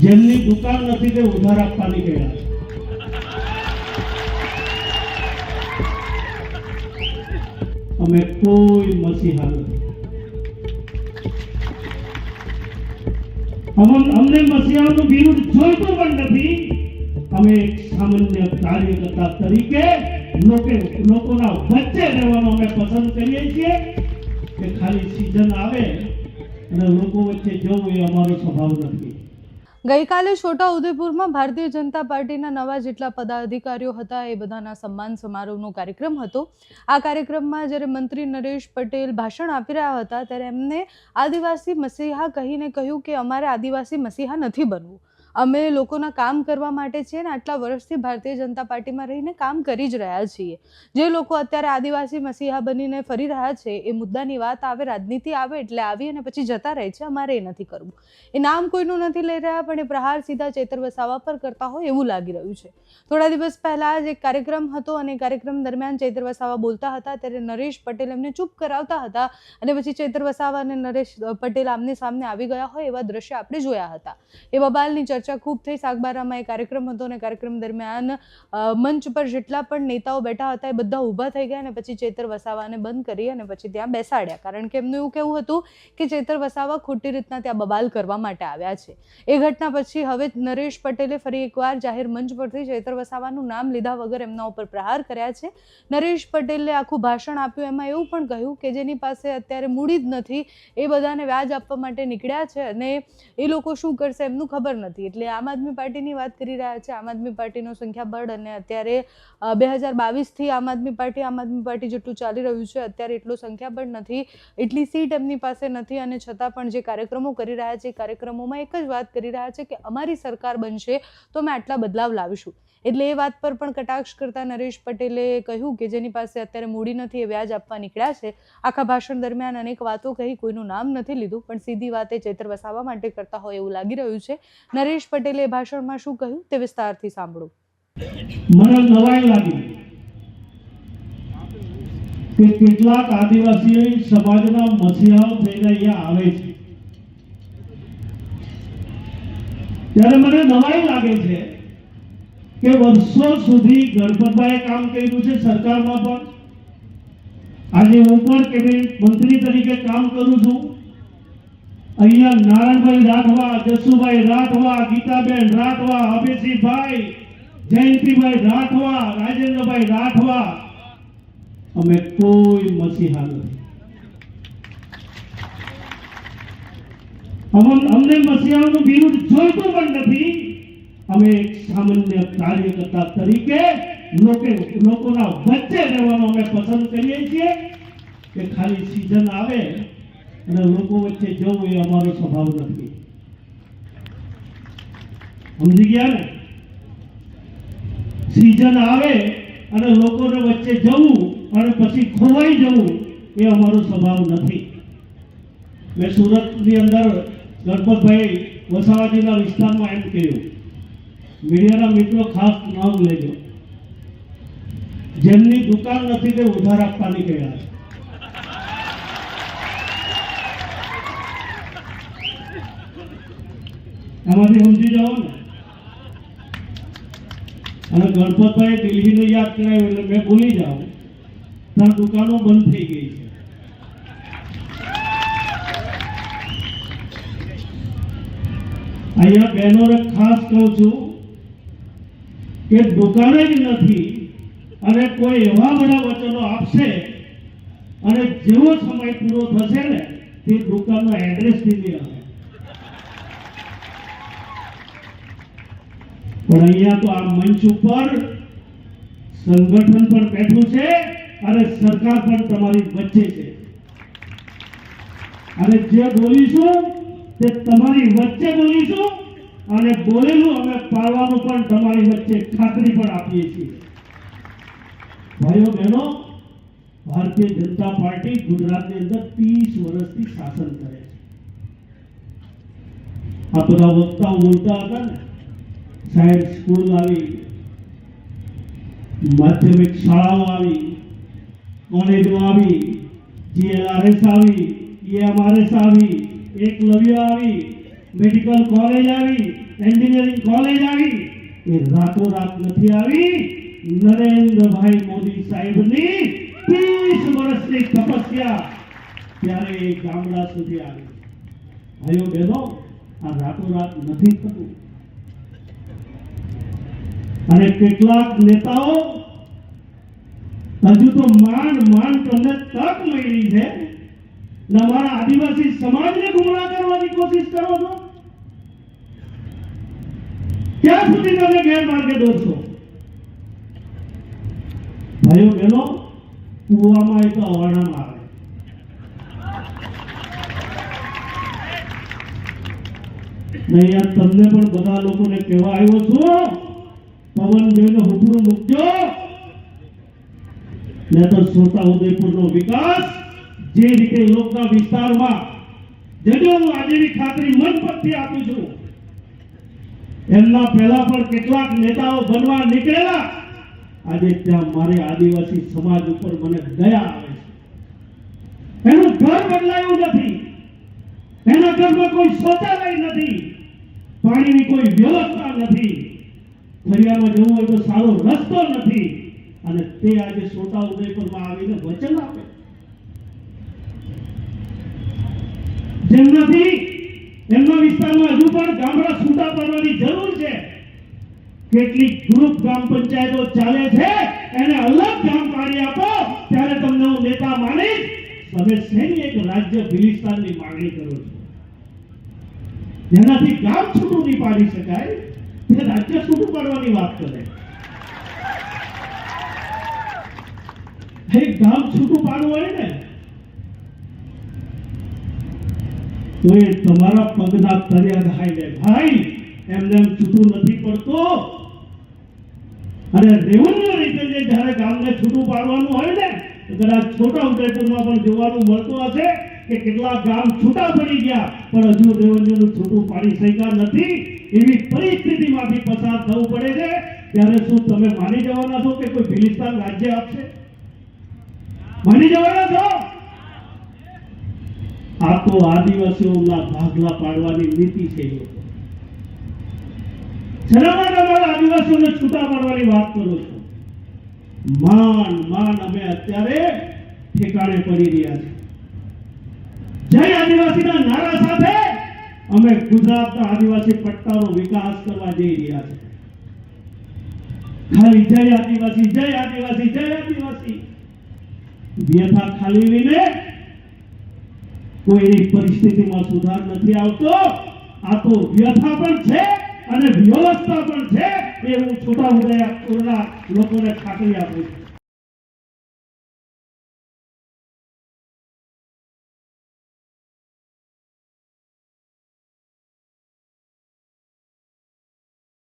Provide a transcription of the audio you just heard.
જેમની દુકાન નથી તે ઉધાર આપવાની ગયા અમે કોઈ મસીહા નથી. અમન- મસીહાનું બિરુદ જોઈતું પણ નથી. અમે એક સામાન્ય કાર્યકર્તા તરીકે લોકો લોકોના વચ્ચે રહેવાનું અમે પસંદ કરીએ છીએ કે ખાલી સીઝન આવે અને લોકો વચ્ચે જવું એ અમારો સ્વભાવ નથી. ગઈકાલે છોટા ઉદેપુરમાં ભારતીય જનતા પાર્ટીના નવા જેટલા પદાધિકારીઓ હતા એ બધાના સન્માન સમારોહનો કાર્યક્રમ હતો. આ કાર્યક્રમમાં જ્યારે મંત્રી નરેશ પટેલ ભાષણ આપી રહ્યા હતા, ત્યારે એમને આદિવાસી મસીહા કહીને કહ્યું કે અમારે આદિવાસી મસીહા નથી બનવું. અમે લોકોના કામ કરવા માટે છીએ ને આટલા વર્ષથી ભારતીય જનતા પાર્ટીમાં રહીને કામ કરી જ રહ્યા છીએ. જે લોકો અત્યારે આદિવાસી મસીહા બનીને ફરી રહ્યા છે, એ મુદ્દાની વાત આવે, રાજનીતિ આવે એટલે આવી અને પછી જતા રહે છે, અમારે એ નથી કરવું. એ નામ કોઈનું નથી લઈ રહ્યા, પણ એ પ્રહાર સીધા ચેતર વસાવા પર કરતા હોય એવું લાગી રહ્યું છે. થોડા દિવસ પહેલા જ એક કાર્યક્રમ હતો અને કાર્યક્રમ દરમિયાન ચેતર વસાવા બોલતા હતા, ત્યારે નરેશ પટેલ એમને ચૂપ કરાવતા હતા અને પછી ચેતર વસાવા અને નરેશ પટેલ આમને સામને આવી ગયા હોય એવા દ્રશ્ય આપણે જોયા હતા. એ બબાલની ચર્ચા ખૂબ થઈ. સાગબારામાં એ કાર્યક્રમ હતો અને કાર્યક્રમ દરમિયાન મંચ પર જેટલા પણ નેતાઓ બેઠા હતા એ બધા ઊભા થઈ ગયા અને પછી ચેતર વસાવાને બંધ કરી અને પછી ત્યાં બેસાડ્યા. કારણ કે એમનું એવું કહેવું હતું કે ચેતર વસાવા ખોટી રીતના ત્યાં બબાલ કરવા માટે આવ્યા છે. એ ઘટના પછી હવે નરેશ પટેલે ફરી એકવાર જાહેર મંચ પરથી ચેતર વસાવાનું નામ લીધા વગર એમના ઉપર પ્રહાર કર્યા છે. નરેશ પટેલે આખું ભાષણ આપ્યું. એમાં એવું પણ કહ્યું કે જેની પાસે અત્યારે મૂડી જ નથી, એ બધાને વ્યાજ આપવા માટે નીકળ્યા છે અને એ લોકો શું કરશે એમનું ખબર નથી. એટલે આમ આદમી પાર્ટીની વાત કરી રહ્યા છે. આમ આદમી પાર્ટીનો સંખ્યાબળ અને અત્યારે બે હજાર બાવીસથી આમ આદમી પાર્ટી, આમ આદમી પાર્ટી જેટલું ચાલી રહ્યું છે, અત્યારે એટલું સંખ્યાબળ નથી. એટલી સીટ એમની પાસે નથી અને છતાં પણ જે કાર્યક્રમો કરી રહ્યા છે, એ કાર્યક્રમોમાં એક જ વાત કરી રહ્યા છે કે અમારી સરકાર બનશે તો અમે આટલા બદલાવ લાવીશું. એટલે એ વાત પર પણ કટાક્ષ કરતા નરેશ પટેલે કહ્યું કે જેની પાસે અત્યારે મૂડી નથી એ વ્યાજ આપવા નીકળ્યા છે. આખા ભાષણ દરમિયાન અનેક વાતો કહી કોઈનું નામ નથી લીધું, પણ સીધી વાત ચેતર વસાવા માટે કરતા હોય એવું લાગી રહ્યું છે. નરેશ પટેલે ભાષણમાં શું કહ્યું તે વિસ્તારથી સાંભળો. કેટલાક આદિવાસી સમાજના મસીહાઓ થઈને અહીંયા આવે છે. ત્યારે મને નવાઈ લાગે છે કે વર્ષો સુધી ગણપતભાઈએ કામ કર્યું છે સરકારમાં પણ. આજે હું પણ કેબિનેટ મંત્રી તરીકે કામ કરું છું. અહીંયા નારાયણભાઈ રાઠવા, જસુભાઈ રાઠવા, ગીતાબેન રાઠવા, અભયસિંહભાઈ, જયંતિભાઈ રાઠવા, રાજેન્દ્રભાઈ રાઠવા. અમે કોઈ મસીહા નથી. અમને મસીહાનું બિરુદ જોઈતું પણ નથી. અમે એક સામાન્ય કાર્યકર્તા તરીકે લોકો લોકોના વચ્ચે રહેવાનું અમે પસંદ કરીએ છીએ કે ખાલી સીઝન આવે અને લોકો વચ્ચે જવું એ અમારો સ્વભાવ નથી. સમજી ગયા ને? સિઝન આવે અને લોકોને વચ્ચે જવું અને પછી ખોવાઈ જવું એ અમારો સ્વભાવ નથી. મેં સુરતની અંદર ગણપતભાઈ વસાવાજીના વિસ્તારમાં એમ કહ્યું મીડિયાના મિત્રો ખાસ નોંધ લેજો. જેમની દુકાન નથી તે ઉધાર આપવાની ગયા છે. એમાંથી સમજી જાઓ ને. અને ગણપતભાઈ દિલ્હીને યાદ કરાવ્યું એટલે મેં ભૂલી જાઉં. ત્યાં દુકાનો બંધ થઈ ગઈ છે. અહીંયા બહેનોને ખાસ કહું છું કે દુકાને જ નથી. અને કોઈ એવા બધા વચનો આપશે, અને જેવો સમય પૂરો થશે ને, તે દુકાનનો એડ્રેસ દીધી આવે. પણ અહીંયા તો આ મંચ ઉપર સંગઠન પણ બેઠું છે, અને સરકાર પણ તમારી વચ્ચે છે. અને જે બોલીશું, તે તમારી વચ્ચે બોલીશું અને બોલેલું અમે પાડવાનું પણ તમારી વચ્ચે ખાતરી પણ આપીએ છીએ. ભાઈઓ બહેનો, ભારતીય જનતા પાર્ટી ગુજરાતની અંદર ત્રીસ વર્ષથી શાસન કરે છે. આ બધા વક્તાઓ બોલતા હતા ને, સાહેબ સ્કૂલ આવી, માધ્યમિક શાળાઓ આવી, કોલેજો આવી જીએલઆરએસ આવી ઈએમઆરએસ આવી એકલવ્ય આવી મેડિકલ કોલેજ આવી, એન્જિનિયરિંગ કોલેજ આવી, એ રાતોરાત નથી આવી. નરેન્દ્રભાઈ મોદી સાહેબની ત્રીસ વર્ષની તપસ્યા ત્યારે એ ગામડા સુધી આવી. ભાઈઓ બહેનો, આ રાતોરાત નથી થતું. અને કેટલાક નેતાઓ, હજુ તો માંડ માંડ તમને તક મળી છે. ને અમારા આદિવાસી સમાજને ગુમરા કરવાની કોશિશ કરો છો. ક્યાં સુધી તમે ગેરમાર્ગે દોરશો? ભાઈઓ બહેનો કુવામાં એક તો મારે. આવે ને અહીંયા તમને પણ બધા લોકોને કહેવા આવ્યો છું પવનભાઈનો હુકમ મૂક્યો. ને તો છોટા ઉદયપુરનો વિકાસ જે રીતે લોકના વિસ્તારમાં જેને હું આજેની ખાતરી મન પરથી આપું છું. એમના પહેલા પણ કેટલાક નેતાઓ બનવા નીકળેલા. આજે ત્યાં મારે આદિવાસી સમાજ ઉપર મને દયા આવે છે. એનું ઘર બદલાયું નથી. એના ઘરમાં કોઈ શૌચાલય નથી. પાણીની કોઈ વ્યવસ્થા નથી. ફરિયામાં જવું હોય તો સારો રસ્તો નથી. અને તે આજે છોટા ઉદયપુરમાં આવીને વચન આપે. જેમનાથી વિસ્તારમાં હજુ પણ ગામડા છૂટા પડવાની જરૂર છે. કેટલીક ગ્રુપ ગ્રામ પંચાયતો ચાલે છે, એને અલગ ગામ પાડી આપો, ત્યારે તમને હું નેતા માનીશ. તમે શેની એક રાજ્ય ભિલિસ્તાનની માંગણી કરો છો? જેનાથી ગામ છૂટું નહીં પાડી શકાય, તે રાજ્ય છૂટું પાડવાની વાત કરે. એક ગામ છૂટું પાડવું હોય ને તો તમારા પગના તળિયા ખાઈ લે. ભાઈ, એમને છૂટું નથી પડતો. અને રેવન્યુ રીતે જે જ્યારે ગામને છૂટું પાડવાનું હોય ને, તો કદાચ છોટા ઉદયપુરમાં પણ જોવાનું મળતું હશે કે કેટલા ગામ છૂટા પડી ગયા. પણ હજુ રેવન્યુનું છૂટું પાડી શક્યા નથી. એવી પરિસ્થિતિમાંથી પસાર થવું પડે છે. ત્યારે શું તમે માની જવાના છો કે કોઈ ફિલિસ્તાન રાજ્ય આપશે? માની જવાના છો? તો આદિવાસીઓના ભાગલા પાડવાની નીતિ છે આદિવાસીઓને છૂટા પાડવાની વાત કરો છો. માન માન અમે અત્યારે ઠેકાણે પડી રહ્યા છે જય આદિવાસીના નારા સાથે અમે ગુજરાતના આદિવાસી પટ્ટાનો વિકાસ કરવા જઈ રહ્યા છે ખાલી જય આદિવાસી જય આદિવાસી જય આદિવાસી. વ્યથા ખાલી લઈને કોઈની પરિસ્થિતિમાં સુધાર નથી આવતો. આ તો વ્યથા પણ છે અને વ્યવસ્થા પણ છે. એ હું છોટા ઉદયપુરના લોકોને ખાતરી આપું છું.